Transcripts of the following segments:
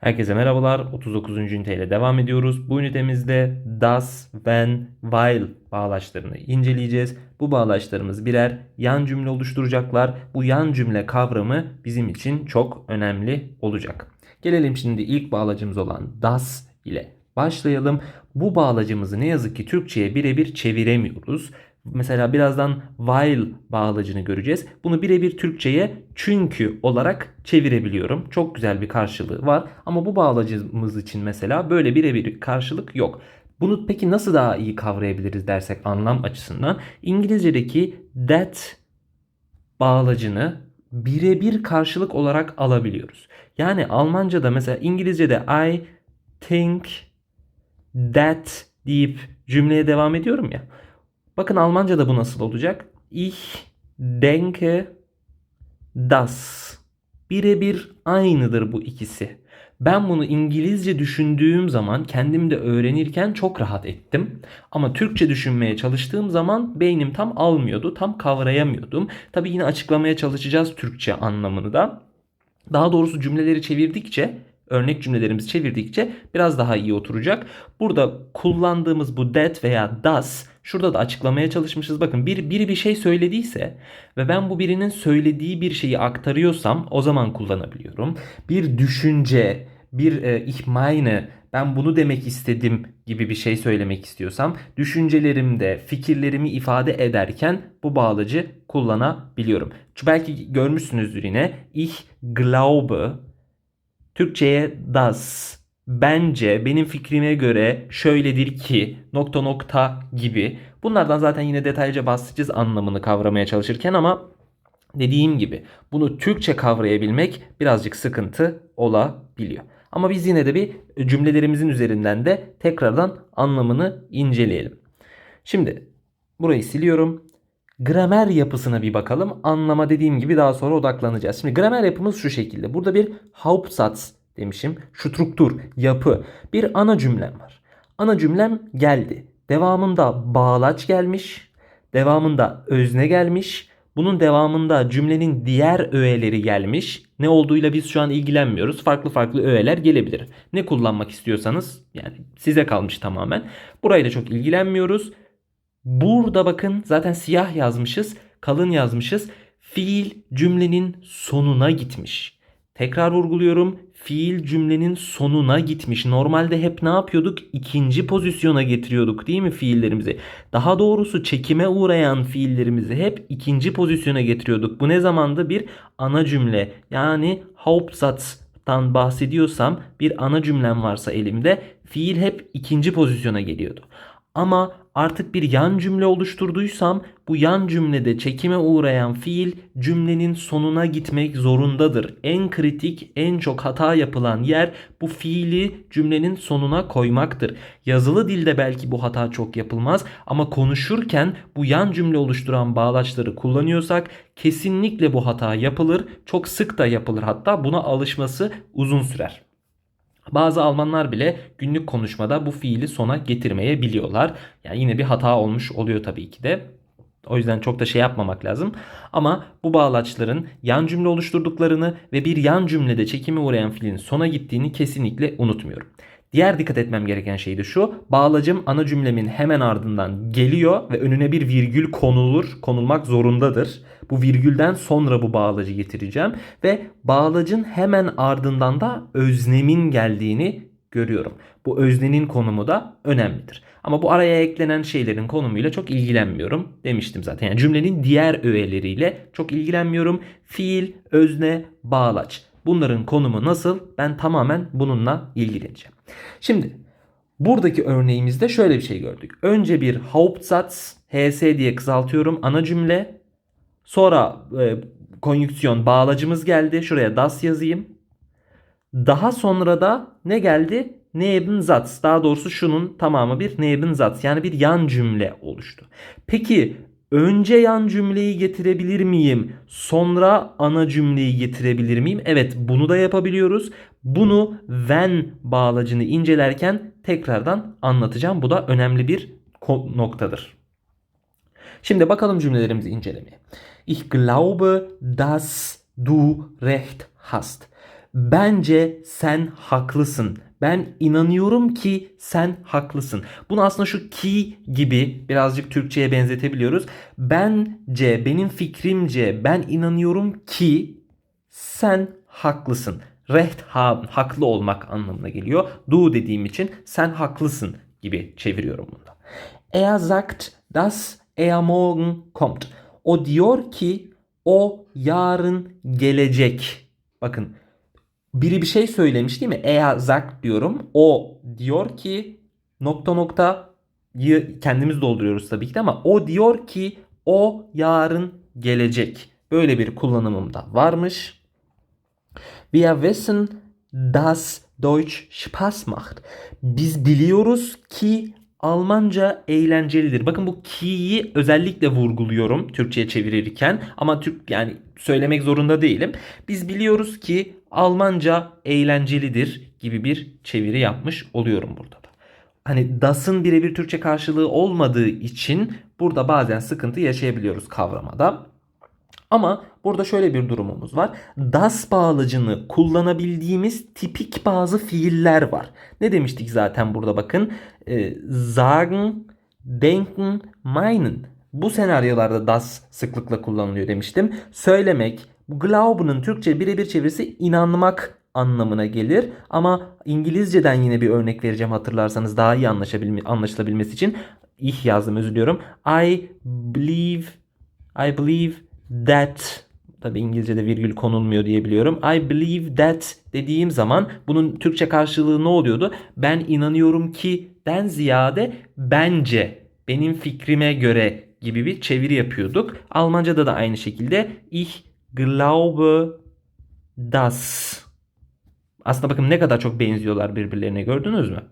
Herkese merhabalar. 39. üniteyle devam ediyoruz. Bu ünitemizde das, when, while bağlaçlarını inceleyeceğiz. Bu bağlaçlarımız birer yan cümle oluşturacaklar. Bu yan cümle kavramı bizim için çok önemli olacak. Gelelim şimdi ilk bağlacımız olan das ile başlayalım. Bu bağlacımızı ne yazık ki Türkçe'ye birebir çeviremiyoruz. Mesela birazdan while bağlacını göreceğiz. Bunu birebir Türkçe'ye çünkü olarak çevirebiliyorum. Çok güzel bir karşılığı var. Ama bu bağlacımız için mesela böyle birebir karşılık yok. Bunu peki nasıl daha iyi kavrayabiliriz dersek anlam açısından İngilizce'deki that bağlacını birebir karşılık olarak alabiliyoruz. Yani Almanca'da mesela İngilizce'de I think that deyip cümleye devam ediyorum ya. Bakın Almanca'da bu nasıl olacak? Ich denke das. Birebir aynıdır bu ikisi. Ben bunu İngilizce düşündüğüm zaman kendim de öğrenirken çok rahat ettim. Ama Türkçe düşünmeye çalıştığım zaman beynim tam almıyordu, tam kavrayamıyordum. Tabii yine açıklamaya çalışacağız Türkçe anlamını da. Daha doğrusu cümleleri çevirdikçe, örnek cümlelerimizi çevirdikçe biraz daha iyi oturacak. Burada kullandığımız bu that veya das Şurada da açıklamaya çalışmışız. Bakın bir, biri bir şey söylediyse ve ben bu birinin söylediği bir şeyi aktarıyorsam o zaman kullanabiliyorum. Bir düşünce, bir e, ich meine, ben bunu demek istedim gibi bir şey söylemek istiyorsam düşüncelerimde, fikirlerimi ifade ederken bu bağlacı kullanabiliyorum. Çünkü belki görmüşsünüzdür yine ich glaube Türkçe'ye das bence benim fikrime göre şöyledir ki nokta nokta gibi. Bunlardan zaten yine detaylıca bahsedeceğiz anlamını kavramaya çalışırken ama dediğim gibi bunu Türkçe kavrayabilmek birazcık sıkıntı olabiliyor. Ama biz yine de bir cümlelerimizin üzerinden de tekrardan anlamını inceleyelim. Şimdi burayı siliyorum. Gramer yapısına bir bakalım. Anlama dediğim gibi daha sonra odaklanacağız. Şimdi gramer yapımız şu şekilde. Burada bir Hauptsatz demişim. Struktur, yapı. Bir ana cümlem var. Ana cümlem geldi. Devamında bağlaç gelmiş. Devamında özne gelmiş. Bunun devamında cümlenin diğer öğeleri gelmiş. Ne olduğuyla biz şu an ilgilenmiyoruz. Farklı farklı öğeler gelebilir. Ne kullanmak istiyorsanız yani size kalmış tamamen. Burayla çok ilgilenmiyoruz. Burada bakın zaten siyah yazmışız, kalın yazmışız. Fiil cümlenin sonuna gitmiş. Tekrar vurguluyorum. Fiil cümlenin sonuna gitmiş. Normalde hep ne yapıyorduk? İkinci pozisyona getiriyorduk değil mi fiillerimizi? Daha doğrusu çekime uğrayan fiillerimizi hep ikinci pozisyona getiriyorduk. Bu ne zamandı? Bir ana cümle yani Hauptsatz'tan bahsediyorsam bir ana cümlem varsa elimde fiil hep ikinci pozisyona geliyordu. Ama artık bir yan cümle oluşturduysam bu yan cümlede çekime uğrayan fiil cümlenin sonuna gitmek zorundadır. En kritik, en çok hata yapılan yer bu fiili cümlenin sonuna koymaktır. Yazılı dilde belki bu hata çok yapılmaz ama konuşurken bu yan cümle oluşturan bağlaçları kullanıyorsak kesinlikle bu hata yapılır. Çok sık da yapılır hatta buna alışması uzun sürer. Bazı Almanlar bile günlük konuşmada bu fiili sona getirmeyebiliyorlar. Yani yine bir hata olmuş oluyor tabii ki de. O yüzden çok da şey yapmamak lazım. Ama bu bağlaçların yan cümle oluşturduklarını ve bir yan cümlede çekime uğrayan fiilin sona gittiğini kesinlikle unutmuyorum. Diğer dikkat etmem gereken şey de şu. Bağlacım ana cümlemin hemen ardından geliyor ve önüne bir virgül konulur, konulmak zorundadır. Bu virgülden sonra bu bağlacı getireceğim ve bağlacın hemen ardından da öznemin geldiğini görüyorum. Bu öznenin konumu da önemlidir. Ama bu araya eklenen şeylerin konumuyla çok ilgilenmiyorum demiştim zaten. Yani cümlenin diğer öğeleriyle çok ilgilenmiyorum. Fiil, özne, bağlaç. Bunların konumu nasıl? Ben tamamen bununla ilgileneceğim. Şimdi buradaki örneğimizde şöyle bir şey gördük. Önce bir Hauptsatz, HS diye kısaltıyorum ana cümle. Sonra e, konjüksiyon bağlacımız geldi. Şuraya das yazayım. Daha sonra da ne geldi? Nebensatz. Daha doğrusu şunun tamamı bir Nebensatz. Yani bir yan cümle oluştu. Peki önce yan cümleyi getirebilir miyim? Sonra ana cümleyi getirebilir miyim? Evet bunu da yapabiliyoruz. Bunu when bağlacını incelerken tekrardan anlatacağım. Bu da önemli bir noktadır. Şimdi bakalım cümlelerimizi incelemeye. Ich glaube, dass du recht hast. Bence sen haklısın. Ben inanıyorum ki sen haklısın. Bunu aslında şu ki gibi birazcık Türkçe'ye benzetebiliyoruz. Bence, benim fikrimce, ben inanıyorum ki sen haklısın. Recht haben, haklı olmak anlamına geliyor. Du dediğim için sen haklısın gibi çeviriyorum bunda. Er sagt, dass er morgen kommt. O diyor ki o yarın gelecek. Bakın biri bir şey söylemiş değil mi? Er sagt diyorum. O diyor ki nokta nokta kendimiz dolduruyoruz tabii ki de ama o diyor ki o yarın gelecek. Böyle bir kullanımım da varmış. Wir wissen, dass Deutsch Spaß macht. Biz biliyoruz ki Almanca eğlencelidir. Bakın bu ki'yi özellikle vurguluyorum Türkçe'ye çevirirken ama Türk yani söylemek zorunda değilim. Biz biliyoruz ki Almanca eğlencelidir gibi bir çeviri yapmış oluyorum burada da. Hani das'ın birebir Türkçe karşılığı olmadığı için burada bazen sıkıntı yaşayabiliyoruz kavramada. Ama burada şöyle bir durumumuz var. Das bağlacını kullanabildiğimiz tipik bazı fiiller var. Ne demiştik zaten burada bakın. E, sagen, denken, meinen. Bu senaryolarda das sıklıkla kullanılıyor demiştim. Söylemek, glauben'ın Türkçe birebir çevirisi inanmak anlamına gelir. Ama İngilizceden yine bir örnek vereceğim hatırlarsanız daha iyi anlaşılabilmesi için. Ich yazdım özür diliyorum. I believe I believe that tabi İngilizce'de virgül konulmuyor diye biliyorum. I believe that dediğim zaman bunun Türkçe karşılığı ne oluyordu? Ben inanıyorum ki den ziyade bence, benim fikrime göre gibi bir çeviri yapıyorduk. Almanca'da da aynı şekilde ich glaube das. Aslında bakın ne kadar çok benziyorlar birbirlerine gördünüz mü?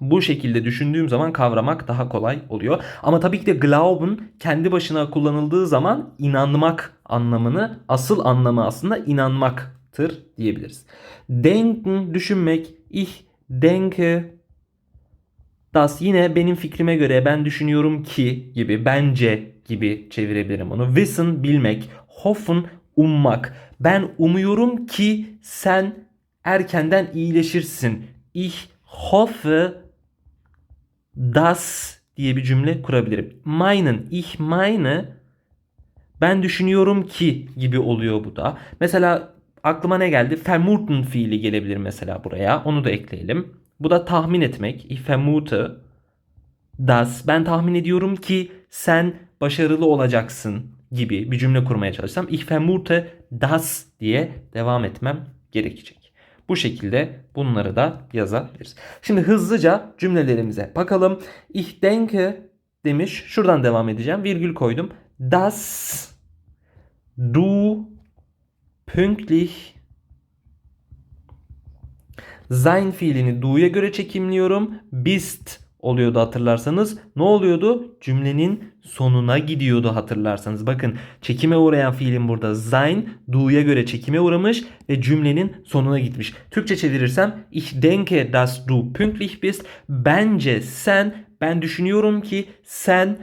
Bu şekilde düşündüğüm zaman kavramak daha kolay oluyor. Ama tabii ki de Glauben kendi başına kullanıldığı zaman inanmak anlamını, asıl anlamı aslında inanmaktır diyebiliriz. Denken, düşünmek, ich denke, das yine benim fikrime göre ben düşünüyorum ki gibi, bence gibi çevirebilirim onu. Wissen, bilmek, hoffen, ummak. Ben umuyorum ki sen erkenden iyileşirsin. Ich hoffe, das diye bir cümle kurabilirim. Meinen, ich meine ben düşünüyorum ki gibi oluyor bu da. Mesela aklıma ne geldi? Vermuten fiili gelebilir mesela buraya. Onu da ekleyelim. Bu da tahmin etmek. Ich vermute das. Ben tahmin ediyorum ki sen başarılı olacaksın gibi bir cümle kurmaya çalışsam ich vermute das diye devam etmem gerekecek. Bu şekilde bunları da yazabiliriz. Şimdi hızlıca cümlelerimize bakalım. Ich denke demiş. Şuradan devam edeceğim. Virgül koydum. Das du pünktlich sein fiilini du'ya göre çekimliyorum. Bist oluyordu hatırlarsanız. Ne oluyordu? Cümlenin sonuna gidiyordu hatırlarsanız. Bakın çekime uğrayan fiilin burada sein du'ya göre çekime uğramış ve cümlenin sonuna gitmiş. Türkçe çevirirsem ich denke dass du pünktlich bist. Bence sen ben düşünüyorum ki sen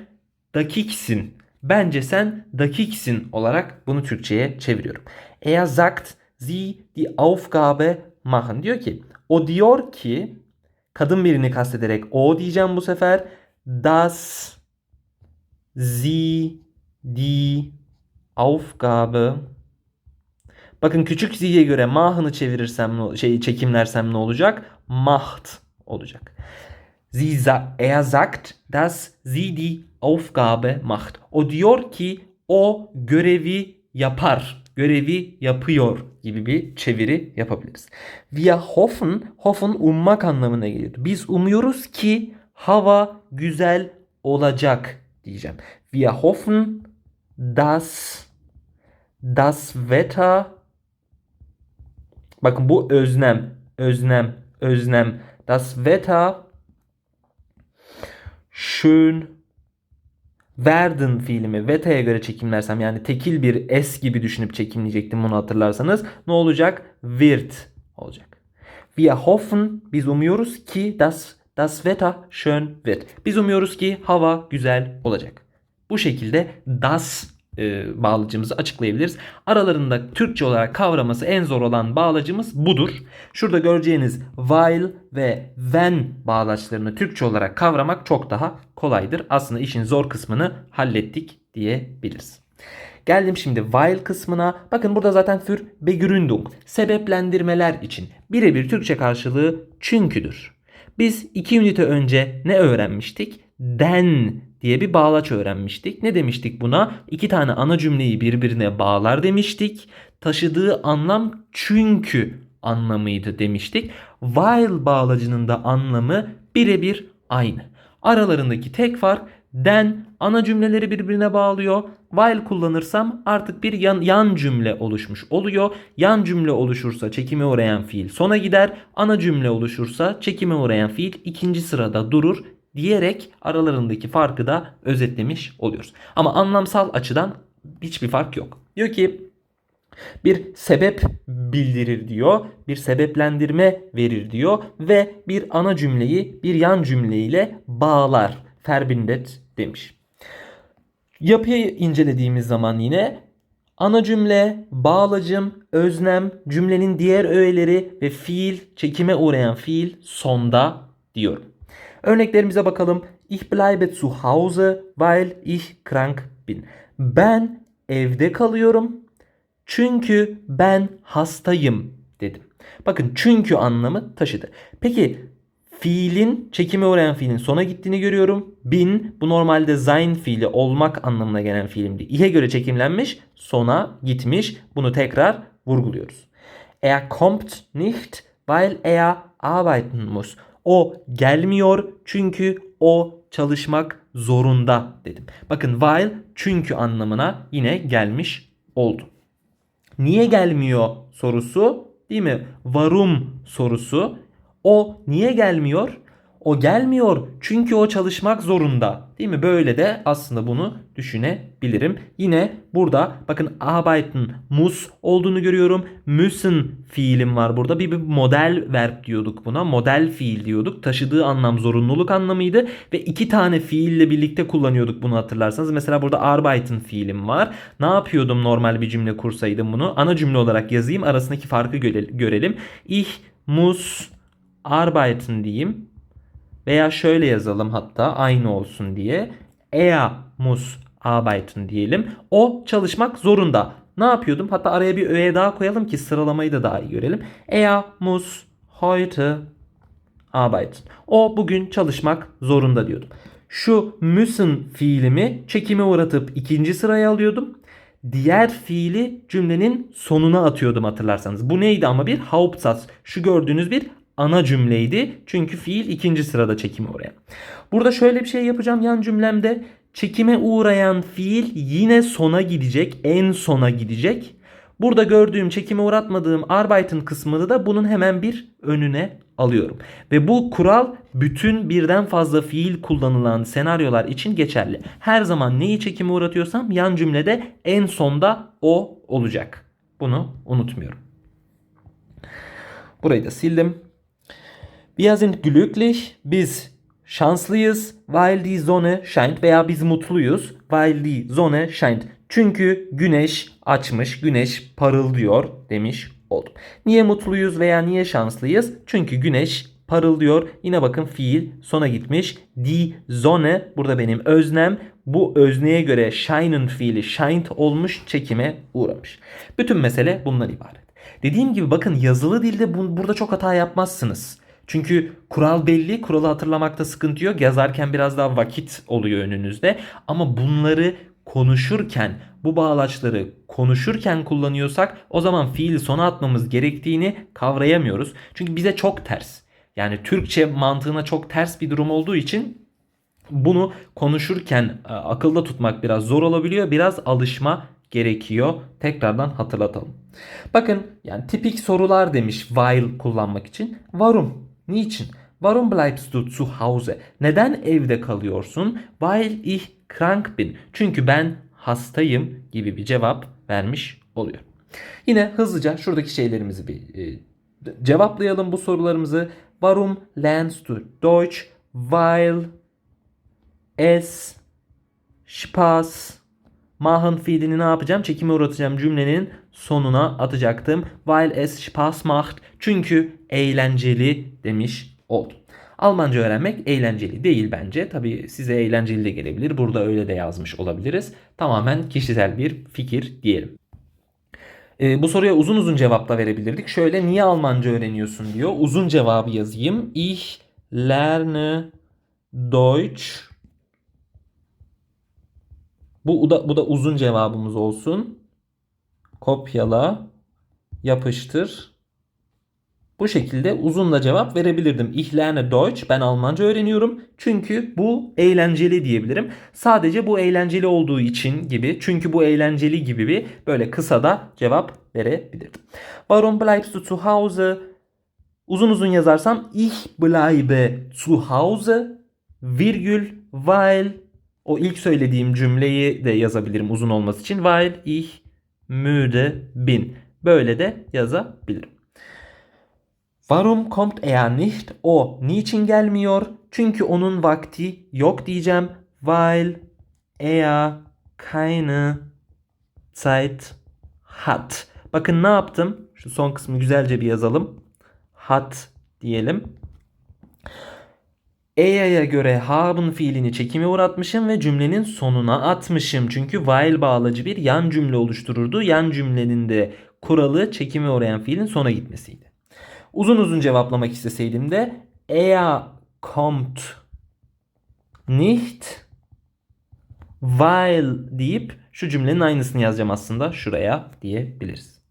dakiksin. Bence sen dakiksin olarak bunu Türkçe'ye çeviriyorum. Er sagt sie die Aufgabe machen. Diyor ki o diyor ki kadın birini kastederek o diyeceğim bu sefer. Das sie die Aufgabe Bakın küçük z'ye göre mahını çevirirsem şey çekimlersem ne olacak? Macht olacak. Sie er sagt, dass sie die Aufgabe macht. O diyor ki o görevi yapar. Görevi yapıyor gibi bir çeviri yapabiliriz. Wir hoffen, hoffen ummak anlamına geliyor. Biz umuyoruz ki hava güzel olacak diyeceğim. Wir hoffen, dass das Wetter Bakın bu öznem, öznem, öznem. Das Wetter schön werden fiilimi Wetter'e göre çekimlersem yani tekil bir S gibi düşünüp çekimleyecektim bunu hatırlarsanız ne olacak? Wird olacak. Wir hoffen, biz umuyoruz ki das das Wetter schön wird. Biz umuyoruz ki hava güzel olacak. Bu şekilde das e, bağlacımızı açıklayabiliriz. Aralarında Türkçe olarak kavraması en zor olan bağlacımız budur. Şurada göreceğiniz while ve when bağlaçlarını Türkçe olarak kavramak çok daha kolaydır. Aslında işin zor kısmını hallettik diyebiliriz. Geldim şimdi while kısmına. Bakın burada zaten für Begründung, sebeplendirmeler için birebir Türkçe karşılığı çünküdür. Biz iki ünite önce ne öğrenmiştik? Den diye bir bağlaç öğrenmiştik. Ne demiştik buna? İki tane ana cümleyi birbirine bağlar demiştik. Taşıdığı anlam çünkü anlamıydı demiştik. While bağlacının da anlamı birebir aynı. Aralarındaki tek fark den ana cümleleri birbirine bağlıyor. While kullanırsam artık bir yan, yan cümle oluşmuş oluyor. Yan cümle oluşursa çekime uğrayan fiil sona gider. Ana cümle oluşursa çekime uğrayan fiil ikinci sırada durur diyerek aralarındaki farkı da özetlemiş oluyoruz. Ama anlamsal açıdan hiçbir fark yok. Diyor ki bir sebep bildirir diyor, bir sebeplendirme verir diyor ve bir ana cümleyi bir yan cümleyle bağlar. Verbindet demiş. Yapıyı incelediğimiz zaman yine ana cümle, bağlacım, öznem, cümlenin diğer öğeleri ve fiil, çekime uğrayan fiil sonda diyorum. Örneklerimize bakalım. Ich bleibe zu Hause, weil ich krank bin. Ben evde kalıyorum çünkü ben hastayım dedim. Bakın çünkü anlamı taşıdı. Peki fiilin çekime uğrayan fiilin sona gittiğini görüyorum. Bin bu normalde sein fiili olmak anlamına gelen fiilimdi. İhe göre çekimlenmiş sona gitmiş. Bunu tekrar vurguluyoruz. Er kommt nicht weil er arbeiten muss. O gelmiyor çünkü o çalışmak zorunda dedim. Bakın while çünkü anlamına yine gelmiş oldu. Niye gelmiyor sorusu değil mi? Varum sorusu. O niye gelmiyor? O gelmiyor çünkü o çalışmak zorunda. Değil mi? Böyle de aslında bunu düşünebilirim. Yine burada bakın arbeiten muss olduğunu görüyorum. Müssen fiilim var burada. Bir, bir model verb diyorduk buna. Model fiil diyorduk. Taşıdığı anlam zorunluluk anlamıydı. Ve iki tane fiille birlikte kullanıyorduk bunu hatırlarsanız. Mesela burada arbeiten fiilim var. Ne yapıyordum normal bir cümle kursaydım bunu? Ana cümle olarak yazayım. Arasındaki farkı görelim. Ich muss arbeiten diyeyim. Veya şöyle yazalım hatta aynı olsun diye. Er muss arbeiten diyelim. O çalışmak zorunda. Ne yapıyordum? Hatta araya bir öğe daha koyalım ki sıralamayı da daha iyi görelim. Er muss heute arbeiten. O bugün çalışmak zorunda diyordum. Şu müssen fiilimi çekime uğratıp ikinci sıraya alıyordum. Diğer fiili cümlenin sonuna atıyordum hatırlarsanız. Bu neydi ama bir Hauptsatz. Şu gördüğünüz bir ana cümleydi. Çünkü fiil ikinci sırada çekime uğrayan. Burada şöyle bir şey yapacağım yan cümlemde. Çekime uğrayan fiil yine sona gidecek. En sona gidecek. Burada gördüğüm çekime uğratmadığım arbeiten kısmını da bunun hemen bir önüne alıyorum. Ve bu kural bütün birden fazla fiil kullanılan senaryolar için geçerli. Her zaman neyi çekime uğratıyorsam yan cümlede en sonda o olacak. Bunu unutmuyorum. Burayı da sildim. Wir sind glücklich, biz şanslıyız, weil die Sonne scheint veya biz mutluyuz, weil die Sonne scheint. Çünkü güneş açmış, güneş parıldıyor demiş oldum. Niye mutluyuz veya niye şanslıyız? Çünkü güneş parıldıyor. Yine bakın fiil sona gitmiş. Die Sonne burada benim öznem. Bu özneye göre shine'ın fiili shined olmuş, çekime uğramış. Bütün mesele bundan ibaret. Dediğim gibi bakın yazılı dilde bu, burada çok hata yapmazsınız. Çünkü kural belli, kuralı hatırlamakta sıkıntı yok. Yazarken biraz daha vakit oluyor önünüzde. Ama bunları konuşurken, bu bağlaçları konuşurken kullanıyorsak o zaman fiili sona atmamız gerektiğini kavrayamıyoruz. Çünkü bize çok ters. Yani Türkçe mantığına çok ters bir durum olduğu için bunu konuşurken e, akılda tutmak biraz zor olabiliyor. Biraz alışma gerekiyor. Tekrardan hatırlatalım. Bakın yani tipik sorular demiş while kullanmak için. Varum Niçin? Warum bleibst du zu Hause? Neden evde kalıyorsun? Weil ich krank bin. Çünkü ben hastayım gibi bir cevap vermiş oluyor. Yine hızlıca şuradaki şeylerimizi bir e, cevaplayalım bu sorularımızı. Warum lernst du Deutsch? Weil es Spaß Machen fiilini ne yapacağım? Çekime uğratacağım cümlenin sonuna atacaktım. Weil es Spaß macht. Çünkü eğlenceli demiş oldum. Almanca öğrenmek eğlenceli değil bence. Tabi size eğlenceli de gelebilir. Burada öyle de yazmış olabiliriz. Tamamen kişisel bir fikir diyelim. Ee, bu soruya uzun uzun cevap da verebilirdik. Şöyle niye Almanca öğreniyorsun diyor. Uzun cevabı yazayım. Ich lerne Deutsch. Bu da, bu da uzun cevabımız olsun. Kopyala, yapıştır. Bu şekilde uzunla cevap verebilirdim. Ich lerne Deutsch. Ben Almanca öğreniyorum. Çünkü bu eğlenceli diyebilirim. Sadece bu eğlenceli olduğu için gibi. Çünkü bu eğlenceli gibi bir böyle kısa da cevap verebilirdim. Warum bleibst du zu Hause? Uzun uzun yazarsam ich bleibe zu Hause virgül weil o ilk söylediğim cümleyi de yazabilirim uzun olması için. Weil ich müde bin. Böyle de yazabilirim. Warum kommt er nicht? O niçin gelmiyor? Çünkü onun vakti yok diyeceğim. Weil er keine Zeit hat. Bakın ne yaptım? Şu son kısmı güzelce bir yazalım. Hat diyelim. Ea'ya göre haben fiilini çekime uğratmışım ve cümlenin sonuna atmışım. Çünkü while bağlacı bir yan cümle oluştururdu. Yan cümlenin de kuralı çekime uğrayan fiilin sona gitmesiydi. Uzun uzun cevaplamak isteseydim de er kommt nicht weil deyip şu cümlenin aynısını yazacağım aslında şuraya diyebiliriz.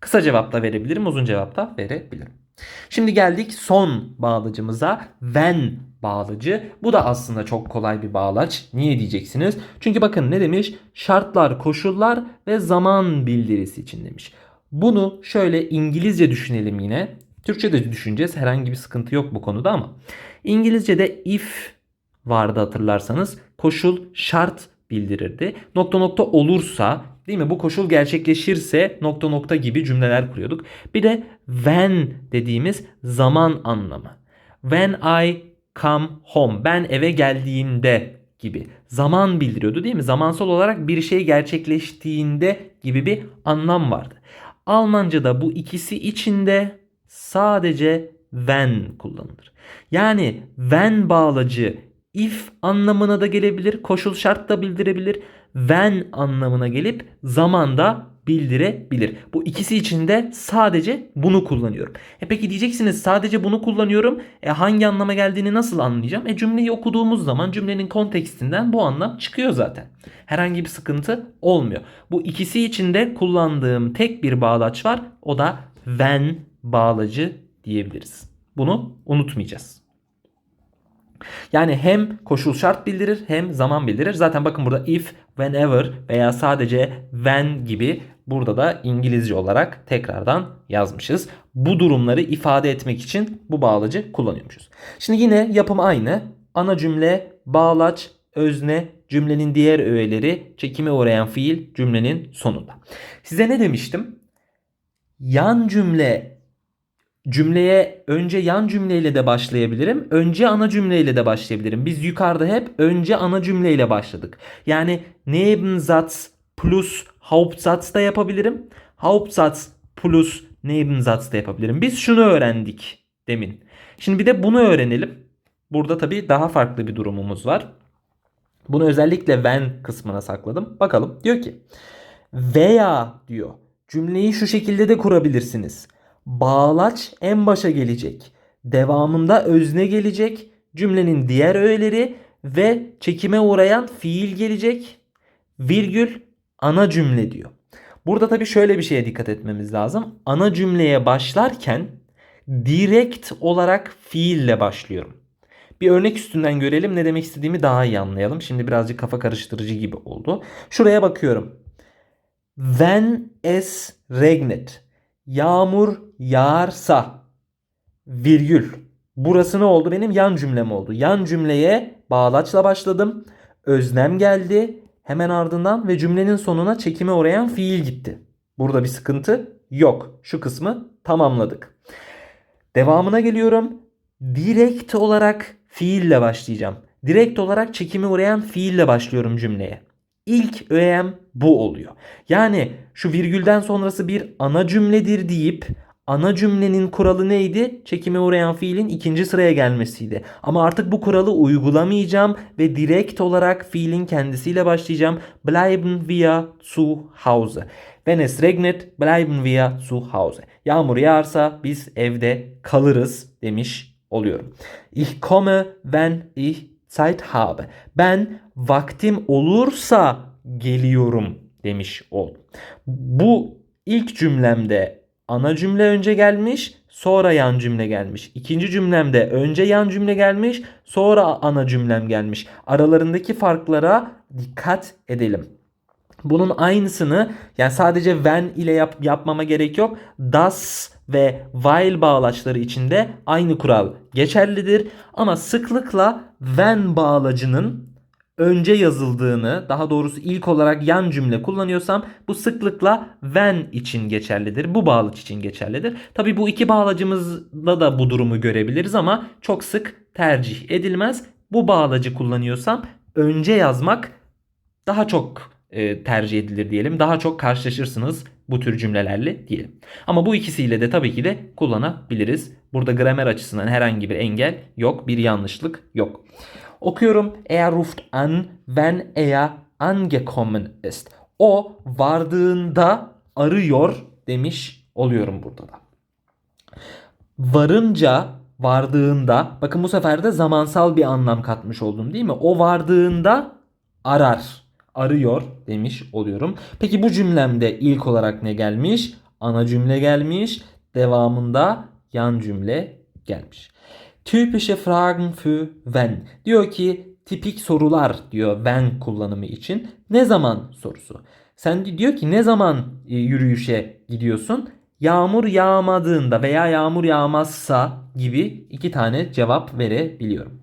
Kısa cevap da verebilirim, uzun cevap da verebilirim. Şimdi geldik son bağlacımıza. When bağlacı. Bu da aslında çok kolay bir bağlaç. Niye diyeceksiniz? Çünkü bakın ne demiş? Şartlar, koşullar ve zaman bildirisi için demiş. Bunu şöyle İngilizce düşünelim yine. Türkçe de düşüneceğiz. Herhangi bir sıkıntı yok bu konuda ama. İngilizce'de if vardı hatırlarsanız. Koşul şart bildirirdi. Nokta nokta olursa değil mi? Bu koşul gerçekleşirse nokta nokta gibi cümleler kuruyorduk. Bir de when dediğimiz zaman anlamı. When I come home. Ben eve geldiğimde gibi. Zaman bildiriyordu değil mi? Zamansal olarak bir şey gerçekleştiğinde gibi bir anlam vardı. Almanca'da bu ikisi içinde sadece when kullanılır. Yani when bağlacı if anlamına da gelebilir, koşul şart da bildirebilir. When anlamına gelip zamanda bildirebilir. Bu ikisi için de sadece bunu kullanıyorum. E peki diyeceksiniz sadece bunu kullanıyorum. E hangi anlama geldiğini nasıl anlayacağım? E cümleyi okuduğumuz zaman cümlenin kontekstinden bu anlam çıkıyor zaten. Herhangi bir sıkıntı olmuyor. Bu ikisi için de kullandığım tek bir bağlaç var. O da when bağlacı diyebiliriz. Bunu unutmayacağız. Yani hem koşul şart bildirir hem zaman bildirir. Zaten bakın burada if, whenever veya sadece when gibi burada da İngilizce olarak tekrardan yazmışız. Bu durumları ifade etmek için bu bağlacı kullanıyormuşuz. Şimdi yine yapım aynı. Ana cümle, bağlaç, özne, cümlenin diğer öğeleri, çekime uğrayan fiil cümlenin sonunda. Size ne demiştim? Yan cümle cümleye önce yan cümleyle de başlayabilirim. Önce ana cümleyle de başlayabilirim. Biz yukarıda hep önce ana cümleyle başladık. Yani Nebensatz plus Hauptsatz da yapabilirim. Hauptsatz plus Nebensatz da yapabilirim. Biz şunu öğrendik demin. Şimdi bir de bunu öğrenelim. Burada tabii daha farklı bir durumumuz var. Bunu özellikle when kısmına sakladım. Bakalım. Diyor ki veya diyor cümleyi şu şekilde de kurabilirsiniz. Bağlaç en başa gelecek. Devamında özne gelecek. Cümlenin diğer öğeleri ve çekime uğrayan fiil gelecek. Virgül ana cümle diyor. Burada tabii şöyle bir şeye dikkat etmemiz lazım. Ana cümleye başlarken direkt olarak fiille başlıyorum. Bir örnek üstünden görelim ne demek istediğimi daha iyi anlayalım. Şimdi birazcık kafa karıştırıcı gibi oldu. Şuraya bakıyorum. When es regnet. Yağmur yağarsa virgül. Burası ne oldu? Benim yan cümlem oldu. Yan cümleye bağlaçla başladım. Öznem geldi. Hemen ardından ve cümlenin sonuna çekime uğrayan fiil gitti. Burada bir sıkıntı yok. Şu kısmı tamamladık. Devamına geliyorum. Direkt olarak fiille başlayacağım. Direkt olarak çekime uğrayan fiille başlıyorum cümleye. ilk öğem bu oluyor. Yani şu virgülden sonrası bir ana cümledir deyip ana cümlenin kuralı neydi? Çekime uğrayan fiilin ikinci sıraya gelmesiydi. Ama artık bu kuralı uygulamayacağım ve direkt olarak fiilin kendisiyle başlayacağım. Bleiben wir zu Hause. Wenn es regnet, bleiben wir zu Hause. Yağmur yağarsa biz evde kalırız demiş oluyorum. Ich komme, wenn ich Zeit habe. Ben vaktim olursa geliyorum demiş oldum. Bu ilk cümlemde ana cümle önce gelmiş, sonra yan cümle gelmiş. İkinci cümlemde önce yan cümle gelmiş, sonra ana cümlem gelmiş. Aralarındaki farklara dikkat edelim. Bunun aynısını yani sadece when ile yap, yapmama gerek yok. Das ve while bağlaçları içinde aynı kural geçerlidir. Ama sıklıkla when bağlacının önce yazıldığını, daha doğrusu ilk olarak yan cümle kullanıyorsam bu sıklıkla when için geçerlidir. Bu bağlaç için geçerlidir. Tabi bu iki bağlacımızda da bu durumu görebiliriz ama çok sık tercih edilmez. Bu bağlacı kullanıyorsam önce yazmak daha çok e, tercih edilir diyelim. Daha çok karşılaşırsınız bu tür cümlelerle diyelim. Ama bu ikisiyle de tabii ki de kullanabiliriz. Burada gramer açısından herhangi bir engel yok, bir yanlışlık yok. Okuyorum. Er ruft an, wenn er angekommen ist. O vardığında arıyor demiş oluyorum burada da. Varınca vardığında bakın bu sefer de zamansal bir anlam katmış oldum değil mi? O vardığında arar arıyor demiş oluyorum. Peki bu cümlemde ilk olarak ne gelmiş? Ana cümle gelmiş. Devamında yan cümle gelmiş. Typische Fragen für wenn. Diyor ki tipik sorular diyor when kullanımı için. Ne zaman sorusu. Sen diyor ki ne zaman e, yürüyüşe gidiyorsun? Yağmur yağmadığında veya yağmur yağmazsa gibi iki tane cevap verebiliyorum.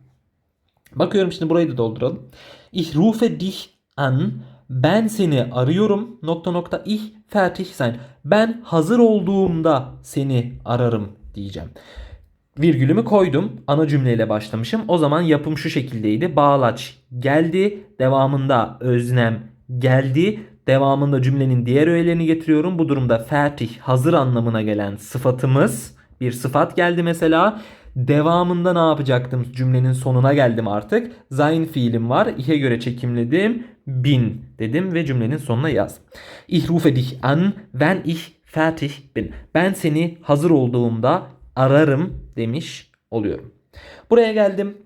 Bakıyorum şimdi burayı da dolduralım. Ich rufe dich an. Ben seni arıyorum. Nokta nokta ich fertig sein. Ben hazır olduğumda seni ararım diyeceğim. Virgülümü koydum. Ana cümleyle başlamışım. O zaman yapım şu şekildeydi. Bağlaç geldi. Devamında öznem geldi. Devamında cümlenin diğer öğelerini getiriyorum. Bu durumda fertig hazır anlamına gelen sıfatımız bir sıfat geldi mesela. Devamında ne yapacaktım? Cümlenin sonuna geldim artık. Sein fiilim var. İhe göre çekimledim. Bin dedim ve cümlenin sonuna yaz. Ich rufe dich an, wenn ich fertig bin. Ben seni hazır olduğumda ararım demiş oluyorum. Buraya geldim.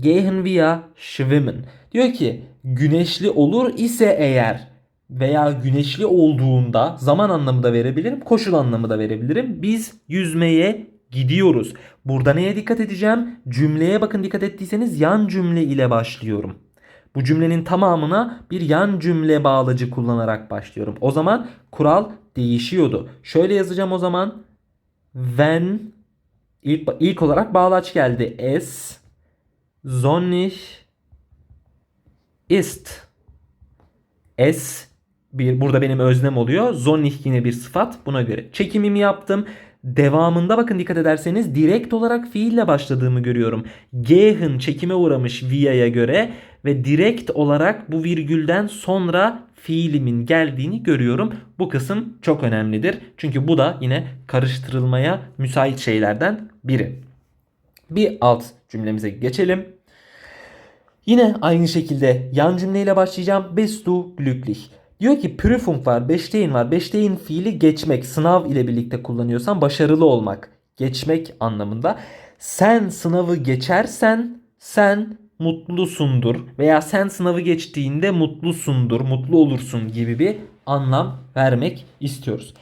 Gehen wir schwimmen. Diyor ki güneşli olur ise eğer veya güneşli olduğunda zaman anlamı da verebilirim, koşul anlamı da verebilirim. Biz yüzmeye gidiyoruz. Burada neye dikkat edeceğim? Cümleye bakın dikkat ettiyseniz yan cümle ile başlıyorum. Bu cümlenin tamamına bir yan cümle bağlacı kullanarak başlıyorum. O zaman kural değişiyordu. Şöyle yazacağım o zaman. When ilk, ilk olarak bağlaç geldi. Es sonnig ist. Es bir burada benim öznem oluyor. Sonnig yine bir sıfat. Buna göre çekimimi yaptım. Devamında bakın dikkat ederseniz direkt olarak fiille başladığımı görüyorum. Gehen çekime uğramış via'ya göre ve direkt olarak bu virgülden sonra fiilimin geldiğini görüyorum. Bu kısım çok önemlidir. Çünkü bu da yine karıştırılmaya müsait şeylerden biri. Bir alt cümlemize geçelim. Yine aynı şekilde yan cümleyle başlayacağım. Bist du glücklich? Diyor ki Prüfung var, bestehen var. Bestehen fiili geçmek, sınav ile birlikte kullanıyorsan başarılı olmak, geçmek anlamında. Sen sınavı geçersen sen mutlusundur veya sen sınavı geçtiğinde mutlusundur, mutlu olursun gibi bir anlam vermek istiyoruz.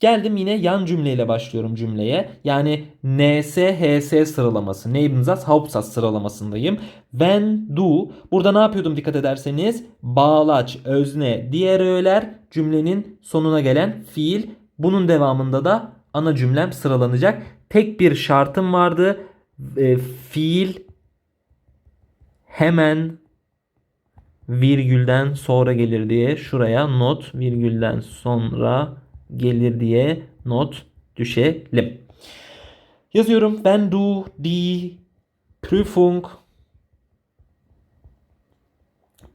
Geldim yine yan cümleyle başlıyorum cümleye. Yani NS, HS sıralaması. Nebensatz, Hauptsatz sıralamasındayım. When, do. Burada ne yapıyordum dikkat ederseniz? Bağlaç, özne, diğer öğeler cümlenin sonuna gelen fiil. Bunun devamında da ana cümlem sıralanacak. Tek bir şartım vardı. E, fiil hemen virgülden sonra gelir diye şuraya not virgülden sonra gelir diye not düşelim. Yazıyorum. Wenn du die Prüfung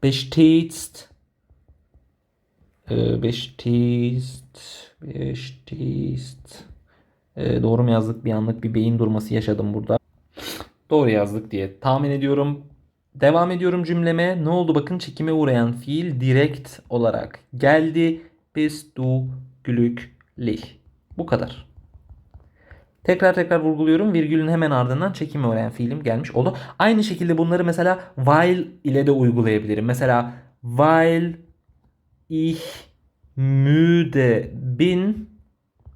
bestehst. Beştist. Ee, doğru mu yazdık? Bir anlık bir beyin durması yaşadım burada. Doğru yazdık diye tahmin ediyorum. Devam ediyorum cümleme. Ne oldu bakın çekime uğrayan fiil direkt olarak geldi. Bist du glücklich. Bu kadar. Tekrar tekrar vurguluyorum. Virgülün hemen ardından çekime uğrayan fiilim gelmiş oldu. Aynı şekilde bunları mesela while ile de uygulayabilirim. Mesela while ich müde bin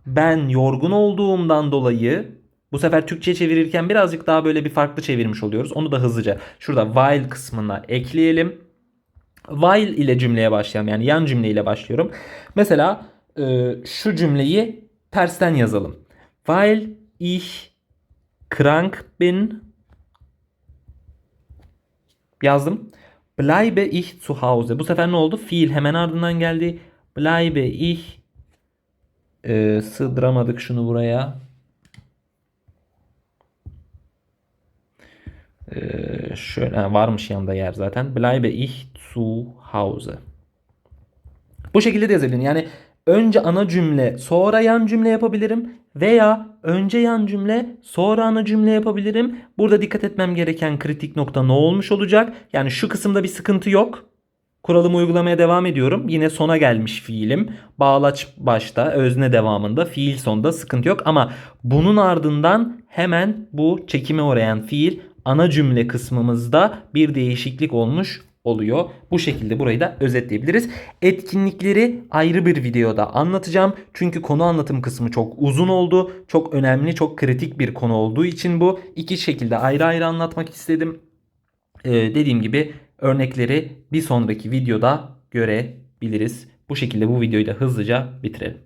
ben yorgun olduğumdan dolayı bu sefer Türkçe çevirirken birazcık daha böyle bir farklı çevirmiş oluyoruz. Onu da hızlıca şurada while kısmına ekleyelim. While ile cümleye başlayalım. Yani yan cümleyle başlıyorum. Mesela e, şu cümleyi tersten yazalım. Weil ich krank bin yazdım. Bleibe ich zu Hause. Bu sefer ne oldu? Fiil hemen ardından geldi. Bleibe ich e, sığdıramadık şunu buraya. Ee, şöyle varmış yanında yer zaten. Bleibe ich zu Hause. Bu şekilde de yazabilirim. Yani önce ana cümle sonra yan cümle yapabilirim veya önce yan cümle sonra ana cümle yapabilirim. Burada dikkat etmem gereken kritik nokta ne olmuş olacak? Yani şu kısımda bir sıkıntı yok. Kuralımı uygulamaya devam ediyorum. Yine sona gelmiş fiilim. Bağlaç başta, özne devamında, fiil sonda sıkıntı yok. Ama bunun ardından hemen bu çekime uğrayan fiil ana cümle kısmımızda bir değişiklik olmuş oluyor. Bu şekilde burayı da özetleyebiliriz. Etkinlikleri ayrı bir videoda anlatacağım. Çünkü konu anlatım kısmı çok uzun oldu. Çok önemli, çok kritik bir konu olduğu için bu iki şekilde ayrı ayrı anlatmak istedim. Ee, dediğim gibi örnekleri bir sonraki videoda görebiliriz. Bu şekilde bu videoyu da hızlıca bitirelim.